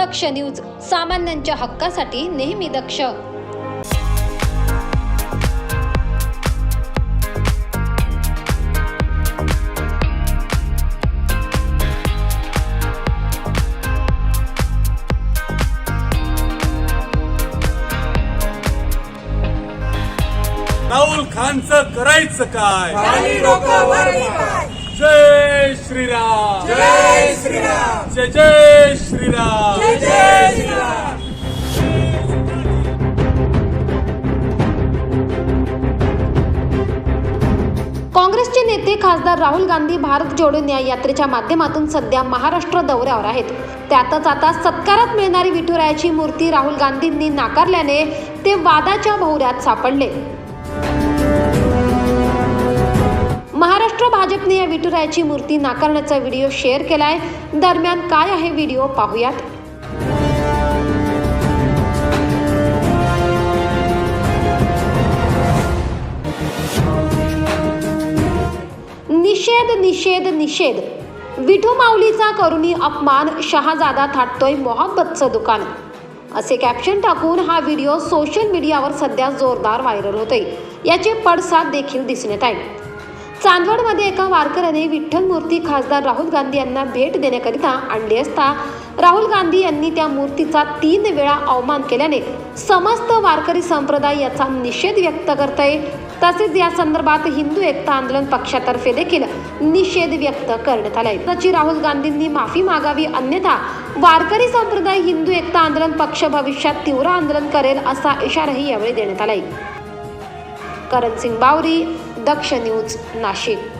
दक्ष news सामान्यांच्या हक्कासाठी नेहमी दक्ष. राहुल खानचं करायचं काय? जय श्रीराम. जय श्रीराम. जय जय श्रीराम जय श्रीराम काँग्रेसचे नेते खासदार राहुल गांधी भारत जोडो न्याय यात्रेच्या माध्यमातून सध्या महाराष्ट्र दौऱ्यावर आहेत. त्यातच आता सत्कारात मिळणारी विठुरायाची मूर्ती राहुल गांधींनी नाकारल्याने ते वादाच्या भोवऱ्यात सापडले. महाराष्ट्र भाजपने या विठुरायाची मूर्ती नाकारण्याचा व्हिडिओ शेअर केलाय. दरम्यान काय आहे व्हिडिओ पाहूयात. निषेध निषेध निषेध. विठू माऊलीचा करुणी अपमान शहाजादा थाटतोय मोहब्बतचं दुकान. असे कॅप्शन टाकून हा व्हिडिओ सोशल मीडियावर सध्या जोरदार व्हायरल होतोय. याचे पडसाद देखील दिसून येत आहे चांदवडमध्ये एका वारकऱ्याने विठ्ठल मूर्ती खासदार राहुल गांधी यांना भेट देण्याकरिता आणली असता राहुल गांधी यांनी त्या मूर्तीचा तीन वेळा अवमान केल्याने समस्त वारकरी संप्रदाय याचा निषेध व्यक्त करत आहे तसेच या संदर्भात हिंदू एकता आंदोलन पक्षातर्फे देखील निषेध व्यक्त करण्यात आलाय. त्याची राहुल गांधींनी माफी मागावी अन्यथा वारकरी संप्रदाय हिंदू एकता आंदोलन पक्ष भविष्यात तीव्र आंदोलन करेल असा इशाराही यावेळी देण्यात आलाय. करण सिंग बावरी दक्ष न्यूज नाशिक.